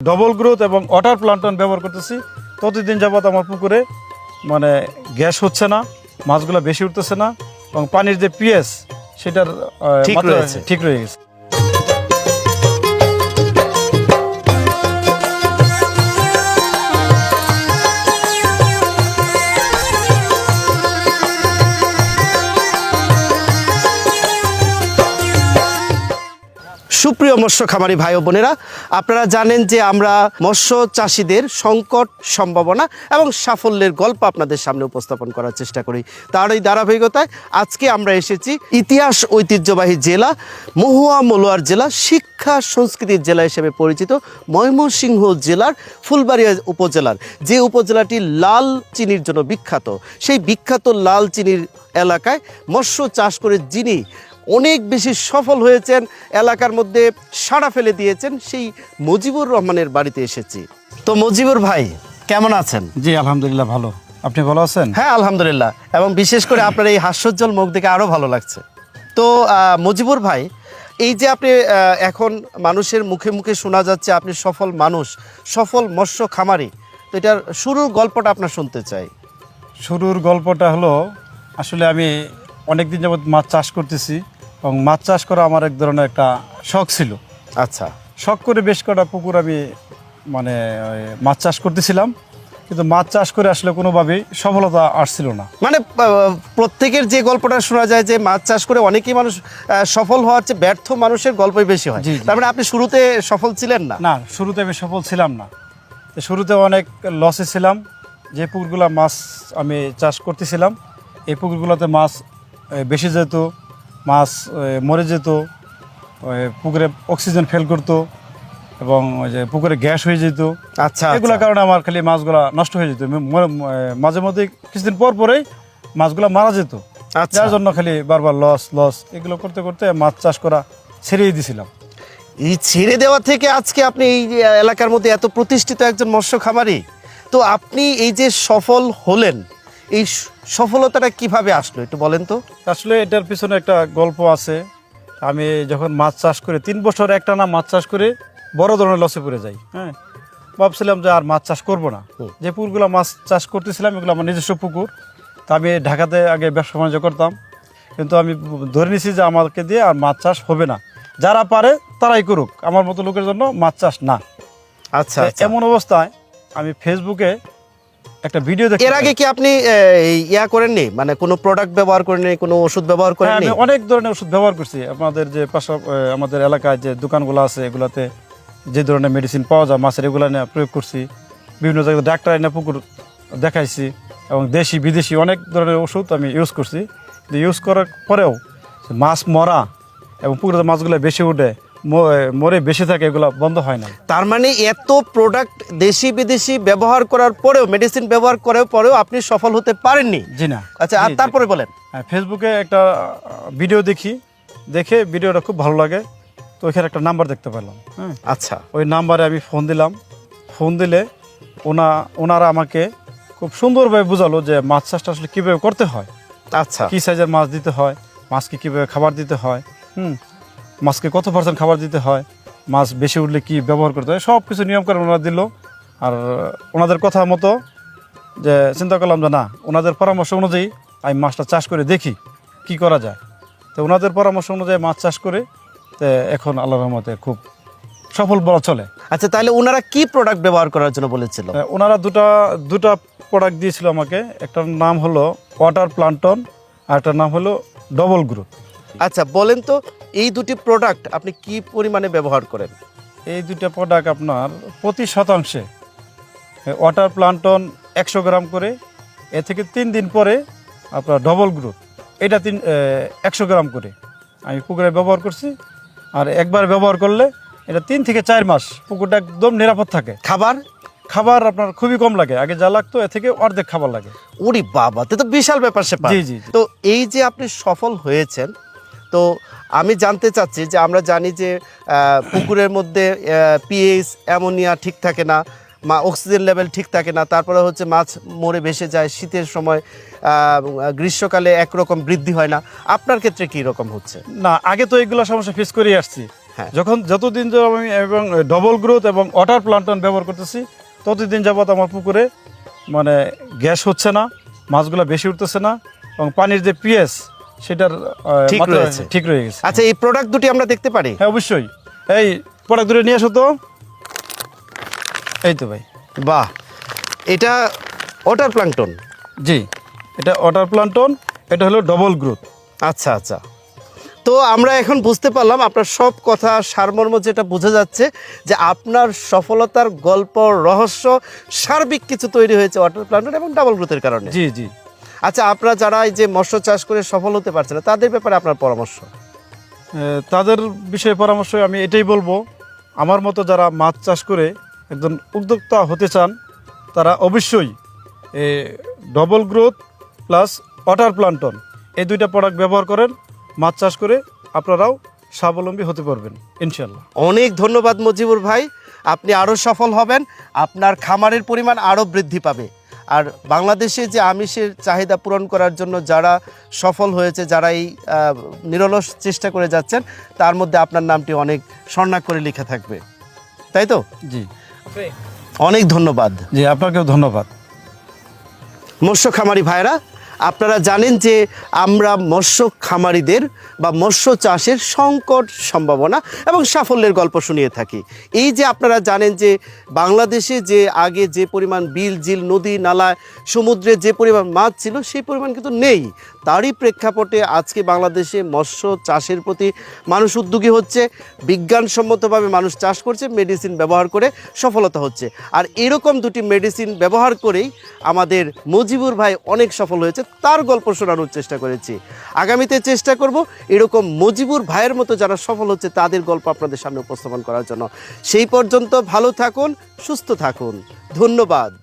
Double growth এবং water plankton ব্যবহার করতেছি ততদিন যাবৎ আমার পুকুরে মানে গ্যাস হচ্ছে না মাছগুলো বেশি উঠতেছে না এবং পানির যে পিএস সেটার ঠিক মাত্রা রয়েছে। ঠিক রয়ে গেছে সুপ্রিয় মৎস্য খামারি ভাই বোনেরা, আপনারা জানেন যে আমরা মৎস্য চাষিদের সংকট সম্ভাবনা এবং সাফল্যের গল্প আপনাদের সামনে উপস্থাপন করার চেষ্টা করি। তার এই ধারাবাহিকতায় আজকে আমরা এসেছি ইতিহাস ঐতিহ্যবাহী জেলা, মহুয়া মলোয়ার জেলা, শিক্ষা সংস্কৃতির জেলা হিসেবে পরিচিত ময়মনসিংহ জেলার ফুলবাড়িয়া উপজেলার। যে উপজেলাটি লাল চিনির জন্য বিখ্যাত, সেই বিখ্যাত লাল চিনির এলাকায় মৎস্য চাষ করে যিনি অনেক বেশি সফল হয়েছেন এলাকার মধ্যে সাড়া ফেলে দিয়েছেন সেই মুজিবুর রহমানের বাড়িতে এসেছি। তো মুজিবুর ভাই কেমন আছেন? জি আলহামদুলিল্লাহ ভালো। আপনি ভালো আছেন? হ্যাঁ আলহামদুলিল্লাহ। এবং বিশেষ করে আপনার এই হাস্যোজ্জ্বল মুখ দেখে আরও ভালো লাগছে। তো মুজিবুর ভাই এই যে আপনি এখন মানুষের মুখে মুখে শোনা যাচ্ছে আপনি সফল মানুষ সফল মৎস্য খামারি তো এটার শুরুর গল্পটা আপনার শুনতে চাই। শুরুর গল্পটা হলো আসলে আমি অনেক দিন যাবত মাছ চাষ করতেছি। এবং মাছ চাষ করা আমার এক ধরনের একটা শখ ছিল। আচ্ছা। শখ করে বেশ কটা পুকুর আমি মানে মাছ চাষ করতেছিলাম। কিন্তু মাছ চাষ করে আসলে কোনোভাবেই সফলতা আসছিল না। মানে প্রত্যেকের যে গল্পটা শোনা যায় যে মাছ চাষ করে অনেকেই মানুষ সফল হওয়ার চেয়ে ব্যর্থ মানুষের গল্পই বেশি হয়। তার মানে আপনি শুরুতে সফল ছিলেন না? না শুরুতে আমি সফল ছিলাম না। শুরুতে অনেক লসে ছিলাম। যে পুকুরগুলো মাছ আমি চাষ করতেছিলাম এই পুকুরগুলোতে মাছ বেশি যেত মাছ মরে যেত ওই পুকুরে অক্সিজেন ফেল করতো এবং ওই যে পুকুরে গ্যাস হয়ে যেত। আচ্ছা এগুলোর আচ্ছা। কারণে আমার খালি মাছগুলা নষ্ট হয়ে যেত। মাঝে মধ্যে কিছুদিন পর পরেই মাছগুলা মারা যেত। আচ্ছা। যার জন্য খালি বারবার লস লস এগুলো করতে করতে মাছ চাষ করা ছেড়েই দিছিলাম। এই ছেড়ে দেওয়া থেকে আজকে আপনি এই এলাকার মধ্যে এত প্রতিষ্ঠিত একজন মৎস্য খামারি। তো আপনি এই যে সফল হলেন এই সফলতাটা কীভাবে আসলো একটু বলেন তো? আসলে এটার পিছনে একটা গল্প আছে। আমি যখন মাছ চাষ করে তিন বছর একটা না মাছ চাষ করে বড় ধরনের লসে পড়ে যাই হ্যাঁ? ভাবছিলাম যে আর মাছ চাষ করব না। যে পুকুরগুলো মাছ চাষ করতেছিলাম এগুলো আমার নিজস্ব পুকুর। তা আমি ঢাকাতে আগে ব্যবসা বাণিজ্য করতাম। কিন্তু আমি ধরে নিছি যে আমাকে দিয়ে আর মাছ চাষ হবে না। যারা পারে তারাই করুক। আমার মতো লোকের জন্য মাছ চাষ না। আচ্ছা আচ্ছা। এমন অবস্থায় আমি ফেসবুকে একটা ভিডিও দেখি এর আগে কি আপনি ইয়া করেননি? মানে কোনো প্রোডাক্ট ব্যবহার করেননি কোনো ওষুধ ব্যবহার হ্যাঁ, করেননি? আমি অনেক ধরনের ওষুধ ব্যবহার করছি। আপনাদের যে পাশা আমাদের এলাকায় যে দোকানগুলো আছে এগুলাতে যে ধরনের মেডিসিন পাওয়া যায় মাছের এগুলো নিয়ে প্রয়োগ করছি। বিভিন্ন জায়গায় ডাক্তার এনে পুকুর দেখাইছি এবং দেশি বিদেশি অনেক ধরনের ওষুধ আমি ইউজ করছি। ইউজ করার পরেও মাছ মরা এবং পুকুরের মাছগুলো বেশি উঠে মরে বেশি থাকে এগুলো বন্ধ হয় না তার মানে এত প্রোডাক্ট দেশি বিদেশি ব্যবহার করার পরেও মেডিসিন ব্যবহার করার পরেও আপনি সফল হতে পারেননি? জি না। আচ্ছা আর। তারপরে বলেন। হ্যাঁ, ফেসবুকে একটা ভিডিও দেখি। দেখে ভিডিওটা খুব ভালো লাগে। তো ওইখানে একটা নাম্বার দেখতে পেলাম হ্যাঁ। আচ্ছা। ওই নাম্বারে আমি ফোন দিলাম। ফোন দিলে ওনা ওনারা আমাকে খুব সুন্দরভাবে বোঝালো যে মাছ চাষটা আসলে কীভাবে করতে হয়। আচ্ছা। কী সাইজের মাছ দিতে হয় মাছকে কীভাবে খাবার দিতে হয় হুম। মাছকে কত পার্সেন্ট খাবার দিতে হয় মাছ বেশি উঠলে কি ব্যবহার করতে হয় সব কিছু নিয়ম করে ওনারা দিল। আর ওনাদের কথা মতো যে চিন্তা করলাম যে না ওনাদের পরামর্শ অনুযায়ী আমি মাছটা চাষ করে দেখি কি করা যায়। তো ওনাদের পরামর্শ অনুযায়ী মাছ চাষ করে তো এখন আল্লাহ রহমতে খুব সফল বলা চলে। আচ্ছা তাহলে ওনারা কি প্রোডাক্ট ব্যবহার করার জন্য বলেছিল? ওনারা দুটা দুটা প্রোডাক্ট দিয়েছিল আমাকে। একটার নাম হলো ওয়াটার প্লান্টন আর একটার নাম হলো ডবল গ্রুপ আচ্ছা বলেন তো এই দুটি প্রোডাক্ট আপনি কি পরিমাণে ব্যবহার করেন? এই দুটা প্রোডাক্ট আপনার প্রতি শতাংশে ওয়াটার প্লান্টন একশো গ্রাম করে এ থেকে তিন দিন পরে আপনার ডবল গ্রুপ এটা তিন একশো গ্রাম করে। আমি পুকুরে ব্যবহার করছি আর একবার ব্যবহার করলে এটা তিন থেকে চার মাস পুকুরটা একদম নিরাপদ থাকে। খাবার? খাবার আপনার খুবই কম লাগে আগে যা লাগতো এ থেকে অর্ধেক খাবার লাগে। ওরে বাবা তো তো বিশাল ব্যাপার সেপার জি, জি। তো এই যে আপনি সফল হয়েছেন তো আমি জানতে চাচ্ছি যে আমরা জানি যে পুকুরের মধ্যে পিএইচ অ্যামোনিয়া ঠিক থাকে না মা অক্সিজেন লেভেল ঠিক থাকে না তারপরে হচ্ছে মাছ মরে ভেসে যায় শীতের সময় গ্রীষ্মকালে একরকম বৃদ্ধি হয় না। আপনার ক্ষেত্রে কী রকম হচ্ছে? না আগে তো এগুলো সমস্যা ফেস করে আসছি। হ্যাঁ। যখন যতদিন আমি এবং ডবল গ্রোথ এবং ওয়াটার প্লান্টন ব্যবহার করতেছি ততদিন যাবৎ আমার পুকুরে মানে গ্যাস হচ্ছে না মাছগুলো বেশি উঠতেছে না এবং পানির যে পিএস সেটার ঠিক রয়েছে। ঠিক রয়ে গেছে। আচ্ছা এই প্রোডাক্ট দুটি আমরা দেখতে পারি? হ্যাঁ অবশ্যই। এই প্রোডাক্ট দূরে নিয়ে আসো তো। এই তো ভাই। বাহ এটা ওয়াটার প্লাঙ্কটন জি এটা ওয়াটার প্লান্টন এটা হলো ডবল গ্রোথ আচ্ছা আচ্ছা। তো আমরা এখন বুঝতে পারলাম আপনার সব কথা সারমর্ম যেটা বোঝা যাচ্ছে যে আপনার সফলতার গল্প রহস্য সার্বিক কিছু তৈরি হয়েছে ওয়াটার প্লান্টন এবং ডাবল গ্রোথের কারণে। জি জি। আচ্ছা আপনারা যারা এই যে মৎস্য চাষ করে সফল হতে পারছে না তাদের ব্যাপারে আপনার পরামর্শ? তাদের বিষয়ে পরামর্শ আমি এটাই বলব। আমার মতো যারা মাছ চাষ করে একজন উদ্যোক্তা হতে চান তারা অবশ্যই double growth plus water planton এই দুইটা প্রোডাক্ট ব্যবহার করেন। মাছ চাষ করে আপনারাও স্বাবলম্বী হতে পারবেন ইনশাল্লাহ অনেক ধন্যবাদ মজিবুর ভাই আপনি আরও সফল হবেন আপনার খামারের পরিমাণ আরও বৃদ্ধি পাবে। আর বাংলাদেশে যে আমিষের চাহিদা পূরণ করার জন্য যারা সফল হয়েছে যারা এই নিরলস চেষ্টা করে যাচ্ছেন তার মধ্যে আপনার নামটি অনেক স্বর্ণাক্ষরে লেখা থাকবে। তাই তো? জি। অনেক ধন্যবাদ। জি আপনাকেও ধন্যবাদ। মৎস্য খামারি ভাইরা আপনারা জানেন যে আমরা মৎস্য খামারিদের বা মৎস্য চাষের সংকট সম্ভাবনা এবং সাফল্যের গল্প শুনিয়ে থাকি। এই যে আপনারা জানেন যে বাংলাদেশে যে আগে যে পরিমাণ বিল জিল নদী, নালা, সমুদ্রে যে পরিমাণ মাছ ছিল সেই পরিমাণ কিন্তু নেই। তারই প্রেক্ষাপটে আজকে বাংলাদেশে মৎস্য চাষের প্রতি মানুষ উদ্যোগী হচ্ছে, বিজ্ঞানসম্মতভাবে মানুষ চাষ করছে মেডিসিন ব্যবহার করে সফলতা হচ্ছে। আর এরকম দুটি মেডিসিন ব্যবহার করেই আমাদের মজিবুর ভাই অনেক সফল হয়েছে। তার গল্প শোনানোর চেষ্টা করেছি। আগামীতে চেষ্টা করব এরকম মজিবুর ভাইয়ের মতো যারা সফল হচ্ছে তাদের গল্প আপনাদের সামনে উপস্থাপন করার জন্য। সেই পর্যন্ত ভালো থাকুন, সুস্থ থাকুন। ধন্যবাদ।